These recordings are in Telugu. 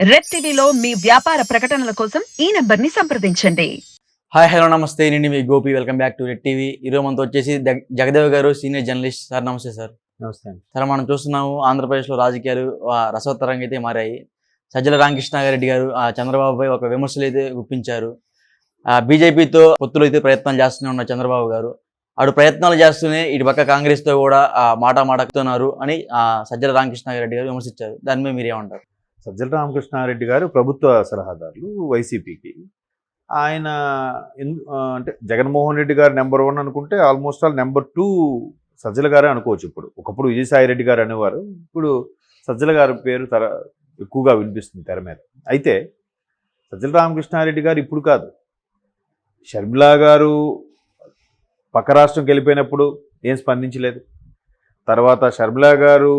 రెడ్ టీవీలో మీ వ్యాపార ప్రకటనల కోసం ఈ నెంబర్ని సంప్రదించండి. హాయ్ హలో నమస్తే. నేను మీ Gopi. Welcome back to red TV. ఈరోజు మనతో వచ్చేసి జగ- జగదేవ్ గారు సీనియర్ జర్నలిస్ట్. సార్ నమస్తే సార్. నమస్తే అండి. సార్ మనం చూస్తున్నాము ఆంధ్రప్రదేశ్లో రాజకీయాలు ఆ, రసవత్తరంగా అయితే మారాయి. సజ్జల రామకృష్ణారెడ్డి గారు ఆ, చంద్రబాబుపై ఒక విమర్శలు అయితే గుప్పించారు. బీజేపీతో పొత్తులు అయితే ప్రయత్నాలు చేస్తూనే ఉన్నారు చంద్రబాబు గారు. ఆడు ప్రయత్నాలు చేస్తూనే ఇటు పక్క కాంగ్రెస్తో కూడా ఆ, మాట మాటకుతున్నారు అని ఆ, సజ్జల రామకృష్ణారెడ్డి గారు విమర్శించారు. దాని మీద మీరేమంటారు? సజ్జల రామకృష్ణారెడ్డి గారు ప్రభుత్వ సలహాదారులు వైసీపీకి. ఆయన అంటే జగన్మోహన్ రెడ్డి గారు నెంబర్ వన్ అనుకుంటే almost all number two Sajjala గారే అనుకోవచ్చు ఇప్పుడు. ఒకప్పుడు విజయసాయి రెడ్డి గారు అనేవారు. ఇప్పుడు సజ్జల గారి పేరు తర ఎక్కువగా వినిపిస్తుంది తెర మీద. అయితే సజ్జల రామకృష్ణారెడ్డి గారు ఇప్పుడు కాదు. షర్మిలా గారు పక్క రాష్ట్రంకి వెళ్ళిపోయినప్పుడు ఏం స్పందించలేదు. తర్వాత షర్మిలా గారు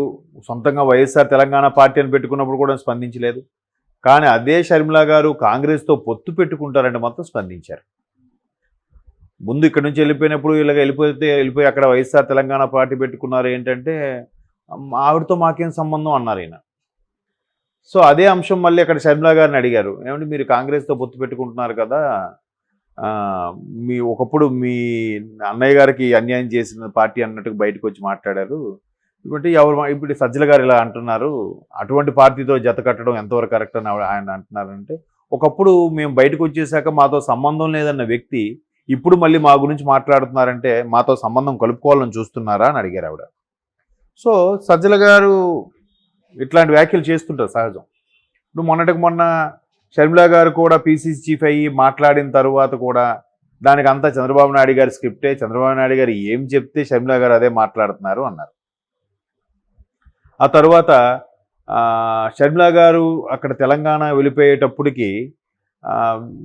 సొంతంగా వైఎస్ఆర్ తెలంగాణ పార్టీ అని పెట్టుకున్నప్పుడు కూడా స్పందించలేదు. కానీ అదే షర్మిలా గారు కాంగ్రెస్తో పొత్తు పెట్టుకుంటారంటే మాత్రం స్పందించారు. ముందు ఇక్కడ నుంచి వెళ్ళిపోయినప్పుడు ఇలాగ వెళ్ళిపోతే వెళ్ళిపోయి అక్కడ వైఎస్ఆర్ తెలంగాణ పార్టీ పెట్టుకున్నారు ఏంటంటే ఆవిడతో మాకేం సంబంధం? అన్నారు ఈయన. సో అదే అంశం మళ్ళీ అక్కడ షర్మిలా గారిని అడిగారు. ఏమంటే మీరు కాంగ్రెస్తో పొత్తు పెట్టుకుంటున్నారు కదా మీ ఒకప్పుడు మీ అన్నయ్య గారికి అన్యాయం చేసిన పార్టీ అన్నట్టు బయటకు వచ్చి మాట్లాడారు. ఇప్పుడు ఎవరు ఇప్పుడు సజ్జల గారు ఇలా అంటున్నారు. అటువంటి పార్టీతో జత కట్టడం ఎంతవరకు కరెక్ట్ అని ఆయన అంటున్నారంటే ఒకప్పుడు మేము బయటకు వచ్చేసాక మాతో సంబంధం లేదన్న వ్యక్తి ఇప్పుడు మళ్ళీ మా గురించి మాట్లాడుతున్నారంటే మాతో సంబంధం కలుపుకోవాలని చూస్తున్నారా అని అడిగారు ఆవిడ. సో సజ్జల గారు ఇట్లాంటి వ్యాఖ్యలు చేస్తుంటారు సహజం. ఇప్పుడు మొన్నటికి మొన్న షర్మిలా గారు కూడా పీసీసీ చీఫ్ అయ్యి మాట్లాడిన తర్వాత కూడా దానికి అంతా చంద్రబాబు నాయుడు గారి స్క్రిప్టే చంద్రబాబు నాయుడు గారు ఏం చెప్తే షర్మిలా గారు అదే మాట్లాడుతున్నారు అన్నారు. ఆ తర్వాత షర్మిలా గారు అక్కడ తెలంగాణ వెళ్ళిపోయేటప్పటికి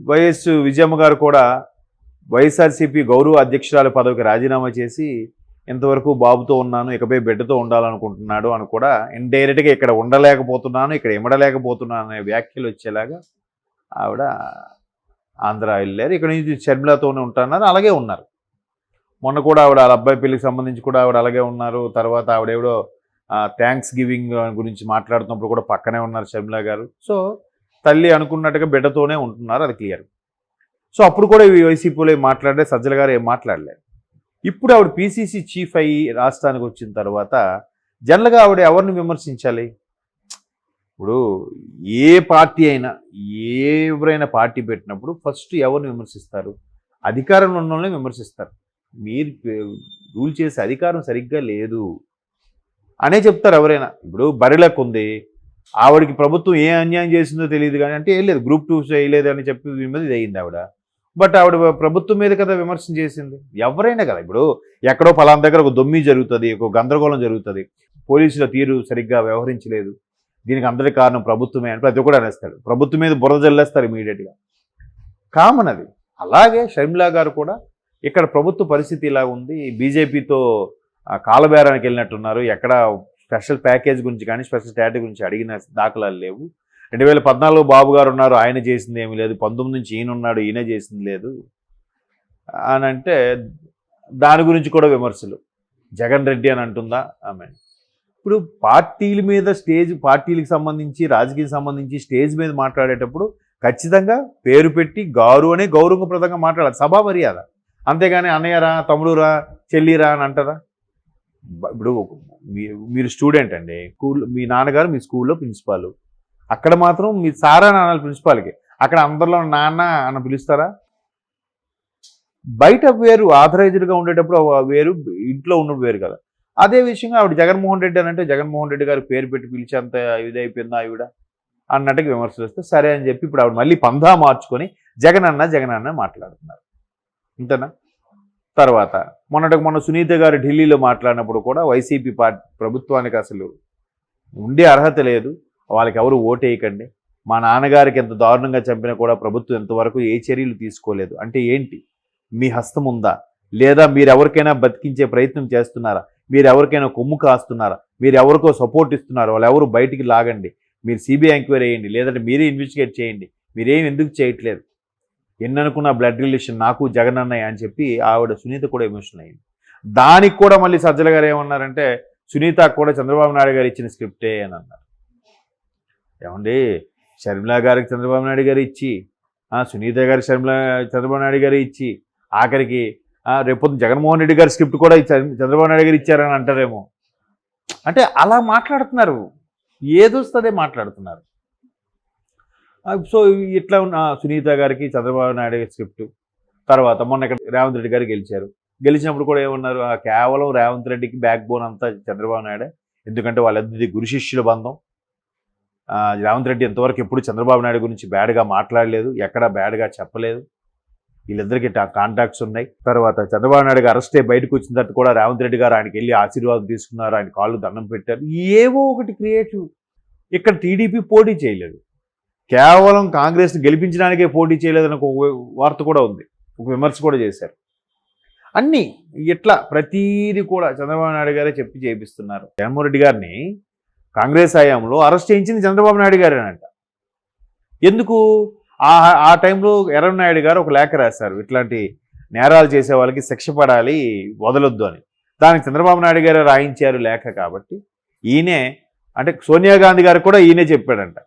వైఎస్ విజయమ్మ గారు కూడా వైఎస్ఆర్సీపీ గౌరవ అధ్యక్షురాలు పదవికి రాజీనామా చేసి ఇంతవరకు బాబుతో ఉన్నాను ఇకపై బిడ్డతో ఉండాలనుకుంటున్నాడు అని కూడా ఇండైరెక్ట్గా ఇక్కడ ఉండలేకపోతున్నాను ఇక్కడ ఇమడలేకపోతున్నాను అనే వ్యాఖ్యలు వచ్చేలాగా ఆవిడ ఆంధ్ర వెళ్ళారు. ఇక్కడ నుంచి షర్మిలాతోనే ఉంటున్నారు అలాగే ఉన్నారు. మొన్న కూడా ఆవిడ వాళ్ళ అబ్బాయి పెళ్ళికి సంబంధించి కూడా ఆవిడ అలాగే ఉన్నారు. తర్వాత ఆవిడెవడో థ్యాంక్స్ గివింగ్ గురించి మాట్లాడుతున్నప్పుడు కూడా పక్కనే ఉన్నారు షర్మిలా గారు. సో తల్లి అనుకున్నట్టుగా బిడ్డతోనే ఉంటున్నారు. అది క్లియర్. సో అప్పుడు కూడా ఈ వైసీపీలో మాట్లాడలే సజ్జల గారు ఏం మాట్లాడలేదు ఇప్పుడు ఆవిడ పీసీసీ చీఫ్ అయ్యి రాష్ట్రానికి వచ్చిన తర్వాత జనరల్గా ఆవిడ ఎవరిని విమర్శించాలి? ఇప్పుడు ఏ పార్టీ అయినా ఎవరైనా పార్టీ పెట్టినప్పుడు ఫస్ట్ ఎవరిని విమర్శిస్తారు? అధికారంలో ఉన్న వాళ్ళని విమర్శిస్తారు. మీరు రూల్ చేసే అధికారం సరిగ్గా లేదు అనే చెప్తారు ఎవరైనా. ఇప్పుడు బరిలకు ఉంది. ఆవిడకి ప్రభుత్వం ఏ అన్యాయం చేసిందో తెలియదు కానీ అంటే ఏం లేదు గ్రూప్ టూ చేయలేదు అని చెప్పి దీని మీద ఇది అయింది ఆవిడ. బట్ ఆవిడ ప్రభుత్వం మీద కదా విమర్శన చేసింది. ఎవరైనా కదా ఇప్పుడు ఎక్కడో ఫలానా దగ్గర ఒక దొమ్మి జరుగుతుంది ఒక గందరగోళం జరుగుతుంది. పోలీసుల తీరు సరిగ్గా వ్యవహరించలేదు. దీనికి అందరి కారణం ప్రభుత్వమే అని ప్రతి ఒక్కడు అనేస్తాడు. ప్రభుత్వం మీద బురద జల్లేస్తారు ఇమీడియట్గా కామన్ అది. అలాగే షర్మిలా గారు కూడా ఇక్కడ ప్రభుత్వ పరిస్థితి ఇలా ఉంది. బీజేపీతో కాలబేరానికి వెళ్ళినట్టున్నారు. ఎక్కడ స్పెషల్ ప్యాకేజ్ గురించి కానీ స్పెషల్ స్టాటస్ గురించి అడిగిన దాఖలాలు లేవు. రెండు వేల పద్నాలుగులో బాబు గారు ఉన్నారు ఆయన చేసింది ఏమీ లేదు. పంతొమ్మిది నుంచి ఈయన ఉన్నాడు ఈయన చేసింది లేదు. అని అంటే దాని గురించి కూడా విమర్శలు. జగన్ రెడ్డి అని అంటుందా? ఆమె. ఇప్పుడు పార్టీల మీద స్టేజ్ పార్టీలకు సంబంధించి రాజకీయం సంబంధించి స్టేజ్ మీద మాట్లాడేటప్పుడు ఖచ్చితంగా పేరు పెట్టి గారు అనే గౌరవప్రదంగా మాట్లాడాలి. సభా మర్యాద. అంతేగాని అన్నయ్యరా తమ్ముడురా చెల్లిరా అని అంటారా? ఇప్పుడు మీరు స్టూడెంట్ అండి. స్కూల్ మీ నాన్నగారు మీ స్కూల్లో ప్రిన్సిపాల్. అక్కడ మాత్రం మీ సారా నాన్న ప్రిన్సిపాల్కి. అక్కడ అందరిలో నాన్న అని పిలుస్తారా? బయట వేరు ఆథరైజ్డ్గా ఉండేటప్పుడు వేరు ఇంట్లో ఉన్నప్పుడు వేరు కదా. అదే విషయంగా ఆవిడ జగన్మోహన్ రెడ్డి అని అంటే జగన్మోహన్ రెడ్డి గారు పేరు పెట్టి పిలిచేంత ఇదైపోయిందా ఆవిడ అన్నట్టుగా విమర్శలు వస్తే సరే అని చెప్పి ఇప్పుడు ఆవిడ మళ్ళీ పందా మార్చుకొని జగన్ అన్న జగన్ అన్న మాట్లాడుతున్నారు. ఇంతనా? తర్వాత మొన్నటికి మొన్న సునీత గారు ఢిల్లీలో మాట్లాడినప్పుడు కూడా వైసీపీ పార్టీ ప్రభుత్వానికి అసలు ఉండే అర్హత లేదు. వాళ్ళకి ఎవరు ఓటేయకండి మా నాన్నగారికి ఎంత దారుణంగా చంపినా కూడా ప్రభుత్వం ఎంతవరకు ఏ చర్యలు తీసుకోలేదు. అంటే ఏంటి? మీ హస్తం ఉందా? లేదా మీరు ఎవరికైనా బతికించే ప్రయత్నం చేస్తున్నారా? మీరు ఎవరికైనా కొమ్ము కాస్తున్నారా? మీరు ఎవరికో సపోర్ట్ ఇస్తున్నారు? వాళ్ళు ఎవరు బయటికి లాగండి. మీరు సిబిఐ ఎంక్వైరీ అయ్యండి లేదంటే మీరే ఇన్వెస్టిగేట్ చేయండి. మీరేం ఎందుకు చేయట్లేదు? ఎన్ననుకున్న బ్లడ్ రిలేషన్ నాకు జగన్ అన్నయ్య అని చెప్పి ఆవిడ సునీత కూడా ఎమోషన్ అయింది. దానికి కూడా మళ్ళీ సజ్జల గారు ఏమన్నారంటే సునీత కూడా చంద్రబాబు నాయుడు గారు ఇచ్చిన స్క్రిప్టే అని అన్నారు. ఏమండి? షర్మిలా గారికి చంద్రబాబు నాయుడు గారు ఇచ్చి సునీత గారి షర్మిలా చంద్రబాబు నాయుడు గారు ఇచ్చి ఆఖరికి రేపొద్దు జగన్మోహన్ రెడ్డి గారి స్క్రిప్ట్ కూడా ఇచ్చారు చంద్రబాబు నాయుడు గారు ఇచ్చారని అంటారేమో. అంటే అలా మాట్లాడుతున్నారు. ఏదొస్తుందే మాట్లాడుతున్నారు. సో ఇట్లా ఉన్న సునీత గారికి చంద్రబాబు నాయుడు గారి స్క్రిప్ట్ తర్వాత మొన్న ఇక్కడ రేవంత్ రెడ్డి గారు గెలిచారు. గెలిచినప్పుడు కూడా ఏమన్నారు? కేవలం రేవంత్ రెడ్డికి బ్యాక్ బోన్ అంతా చంద్రబాబు నాయుడే. ఎందుకంటే వాళ్ళిద్దరిది గురు శిష్యుల బంధం. రేవంత్ రెడ్డి ఎంతవరకు ఎప్పుడు చంద్రబాబు నాయుడు గురించి బ్యాడ్గా మాట్లాడలేదు ఎక్కడా బ్యాడ్గా చెప్పలేదు. వీళ్ళిద్దరికి కాంటాక్ట్స్ ఉన్నాయి. తర్వాత చంద్రబాబు నాయుడు గారు అరెస్ట్ అయ్యి బయటకు వచ్చిన తర్వాత కూడా రేవంత్ రెడ్డి గారు ఆయనకి వెళ్ళి ఆశీర్వాదం తీసుకున్నారు. ఆయన కాళ్ళు దండం పెట్టారు. ఏవో ఒకటి క్రియేటివ్ ఇక్కడ టీడీపీ పోటీ చేయలేదు. కేవలం కాంగ్రెస్ గెలిపించడానికే పోటీ చేయలేదని ఒక వార్త కూడా ఉంది. ఒక విమర్శ కూడా చేశారు. అన్నీ ఇట్లా ప్రతీది కూడా చంద్రబాబు నాయుడు గారే చెప్పి చేపిస్తున్నారు. జగన్మోహన్ రెడ్డి గారిని కాంగ్రెస్ హయాంలో అరెస్ట్ చేయించింది చంద్రబాబు నాయుడు గారేనంట. ఎందుకు? ఆ ఆ టైంలో ఎర్రనాయుడు గారు ఒక లేఖ రాశారు. ఇట్లాంటి నేరాలు చేసే వాళ్ళకి శిక్ష పడాలి వదలొద్దు అని. దానికి చంద్రబాబు నాయుడు గారు రాయించారు లేఖ కాబట్టి ఈయనే అంటే సోనియా గాంధీ గారు కూడా ఈయనే చెప్పాడంట.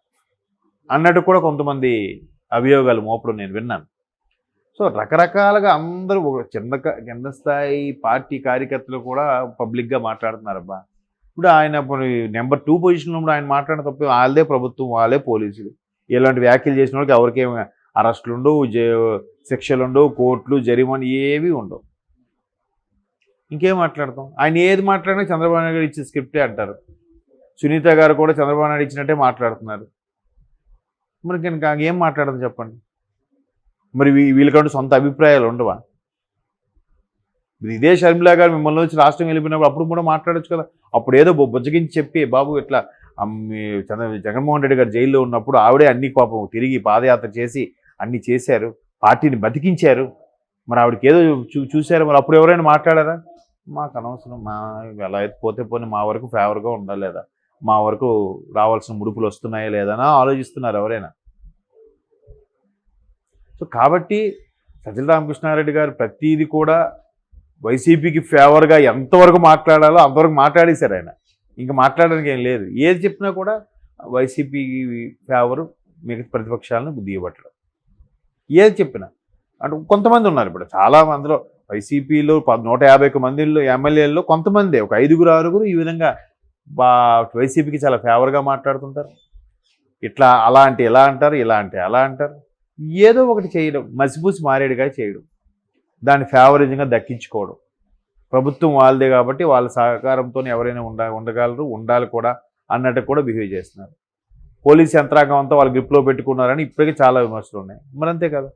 అన్నట్టు కూడా కొంతమంది అభియోగాలు మోపడం నేను విన్నాను. సో రకరకాలుగా అందరూ ఒక చిన్న కింద స్థాయి పార్టీ కార్యకర్తలు కూడా పబ్లిక్గా మాట్లాడుతున్నారబ్బా. ఇప్పుడు ఆయన నెంబర్ టూ పొజిషన్లో ఆయన మాట్లాడిన తప్ప వాళ్ళదే ప్రభుత్వం వాళ్ళే పోలీసులు. ఇలాంటి వ్యాఖ్యలు చేసిన వాళ్ళకి ఎవరికేం అరెస్టులు ఉండవు శిక్షలు ఉండవు కోర్టులు జరిమానా ఏవి ఉండవు. ఇంకేం మాట్లాడతాం? ఆయన ఏది మాట్లాడినా చంద్రబాబు నాయుడు గారు ఇచ్చే స్క్రిప్టే అంటారు. సునీత గారు కూడా చంద్రబాబు నాయుడు ఇచ్చినట్టే మాట్లాడుతున్నారు. మరి కనుక ఏం మాట్లాడదు చెప్పండి? మరి వీళ్ళకంటూ సొంత అభిప్రాయాలు ఉండవా? ఇదే షర్మిలా గారు మిమ్మల్ని వచ్చి రాష్ట్రం వెళ్ళిపోయినప్పుడు అప్పుడు కూడా మాట్లాడొచ్చు కదా. అప్పుడు ఏదో బొ- బుజ్జగించి చెప్పి బాబు ఇట్లా అమ్మి చంద్ర జగన్మోహన్ రెడ్డి గారు జైల్లో ఉన్నప్పుడు ఆవిడే అన్ని పాపం తిరిగి పాదయాత్ర చేసి అన్ని చేశారు. పార్టీని బతికించారు. మరి ఆవిడకి ఏదో చూ చూశారు. మరి అప్పుడు ఎవరైనా మాట్లాడారా? మాకు అనవసరం. మా ఎలా అయితే పోతే పోనీ మా వరకు ఫేవర్గా ఉండలేదా? మా వరకు రావాల్సిన ముడుపులు వస్తున్నాయా లేదా అని ఆలోచిస్తున్నారు ఎవరైనా. సో కాబట్టి సజ్జల రామకృష్ణారెడ్డి గారు ప్రతీది కూడా వైసీపీకి ఫేవర్గా ఎంతవరకు మాట్లాడాలో అంతవరకు మాట్లాడేశారు ఆయన. ఇంకా మాట్లాడడానికి ఏం లేదు. ఏది చెప్పినా కూడా వైసీపీ ఫేవరు మిగతా ప్రతిపక్షాలను బుద్ధియబట్టడం ఏది చెప్పినా. అంటే కొంతమంది ఉన్నారు ఇప్పుడు. చాలా మందిలో వైసీపీలో నూట యాభై ఒక్క మందిలో ఎమ్మెల్యేల్లో కొంతమంది. ఒక ఐదుగురు ఆరుగురు ఈ విధంగా బా వైసీపీకి చాలా ఫేవర్గా మాట్లాడుతుంటారు. ఇట్లా అలా అంటే ఇలా అంటారు ఇలా అంటే అలా అంటారు. ఏదో ఒకటి చేయడం. మసిపూసి మారేడుగా చేయడం. దాన్ని ఫేవరేజ్గా దక్కించుకోవడం. ప్రభుత్వం వాళ్ళదే కాబట్టి వాళ్ళ సహకారంతో ఎవరైనా ఉండ ఉండగలరు ఉండాలి కూడా అన్నట్టు కూడా బిహేవ్ చేస్తున్నారు. పోలీస్ యంత్రాంగం అంతా వాళ్ళు గ్రిప్లో పెట్టుకున్నారని ఇప్పటికీ చాలా విమర్శలు ఉన్నాయి. మరి అంతే కదా.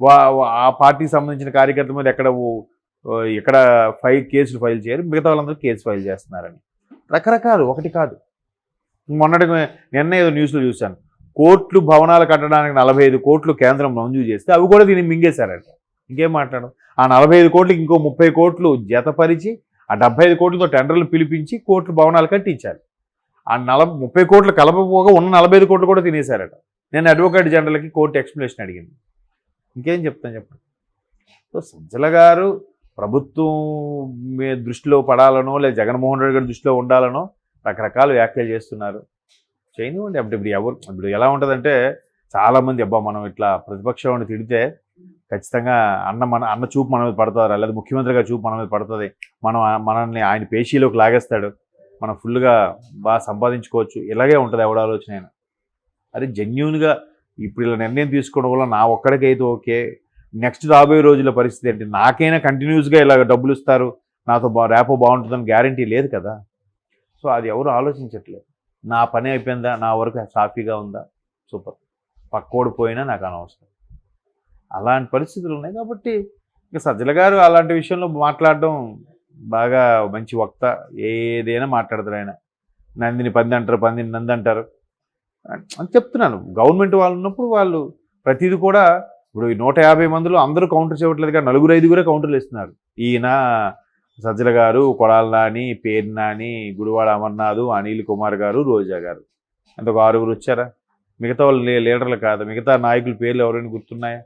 వా ఆ పార్టీకి సంబంధించిన కార్యకర్త మీద ఎక్కడ ఓ- ఎక్కడ ఫైల్ కేసులు ఫైల్ చేయరు. మిగతా వాళ్ళందరూ కేసు ఫైల్ చేస్తున్నారని. రకరకాలు ఒకటి కాదు. మొన్నటి నిన్న ఏదో న్యూస్లో చూశాను. కోట్లు భవనాలు కట్టడానికి నలభై ఐదు కోట్లు కేంద్రం మంజూరు చేస్తే అవి కూడా దీన్ని మింగేశారంట. ఇంకేం మాట్లాడడం ఆ నలభై ఐదు కోట్లకి ఇంకో ముప్పై కోట్లు జతపరిచి ఆ డెబ్బై ఐదు కోట్లతో టెండర్లు పిలిపించి కోట్లు భవనాలు కట్టించారు ఆ నల ముప్పై కోట్లు కలపపోగా ఉన్న నలభై ఐదు కోట్లు కూడా తినేశారట. నేను అడ్వకేట్ జనరల్కి కోర్టు ఎక్స్ప్లెనేషన్ అడిగింది. ఇంకేం చెప్తాను చెప్పండి. సో సజ్జల గారు ప్రభుత్వం మీద దృష్టిలో పడాలనో లేదా జగన్మోహన్ రెడ్డి గారి దృష్టిలో ఉండాలనో రకరకాల వ్యాఖ్యలు చేస్తున్నారు. చేయనివ్వండి అప్పుడు ఇప్పుడు ఎవరు ఇప్పుడు ఎలా ఉంటుందంటే చాలామంది అబ్బా మనం ఇట్లా ప్రతిపక్షం తిడితే ఖచ్చితంగా అన్న మన అన్న చూపు మన మీద పడుతుంది లేదా ముఖ్యమంత్రి గారి చూపు మన మీద పడుతుంది. మనం మనల్ని ఆయన పేషీలోకి లాగేస్తాడు. మనం ఫుల్గా బాగా సంపాదించుకోవచ్చు. ఇలాగే ఉంటుంది ఎవడ ఆలోచన అయినా అదే జెన్యున్గా ఇప్పుడు ఇలా నిర్ణయం తీసుకోవడం వల్ల నా ఒక్కడికైతే ఓకే. నెక్స్ట్ రాబోయే రోజుల పరిస్థితి ఏంటి? నాకైనా కంటిన్యూస్గా ఇలాగ డబ్బులు ఇస్తారు. నాతో బా రేపో బాగుంటుందని గ్యారంటీ లేదు కదా. సో అది ఎవరు ఆలోచించట్లేదు. నా పని అయిపోయిందా? నా వరకు సాఫీగా ఉందా? సూపర్. పక్కోడు పోయినా నాకు అనవసరం. అలాంటి పరిస్థితులు ఉన్నాయి. కాబట్టి ఇక సజ్జల గారు అలాంటి విషయంలో మాట్లాడడం బాగా మంచి వక్త. ఏదైనా మాట్లాడతారు ఆయన. నందిని పంది అంటారు పందిని నంది అంటారు. అని చెప్తున్నాను. గవర్నమెంట్ వాళ్ళు ఉన్నప్పుడు వాళ్ళు ప్రతిదీ కూడా ఇప్పుడు ఈ నూట యాభై మందిలో అందరూ కౌంటర్ చేయట్లేదు కానీ నలుగురు ఐదుగురే కౌంటర్లు ఇస్తున్నారు ఈయన సజ్జల గారు కొడాల నాని పేరు నాని గుడివాడ అమర్నాథ్ అనిల్ కుమార్ గారు రోజా గారు. అంత ఆరుగురు వచ్చారా? మిగతా వాళ్ళు లీడర్లు కాదు. మిగతా నాయకుల పేర్లు ఎవరైనా గుర్తున్నాయా?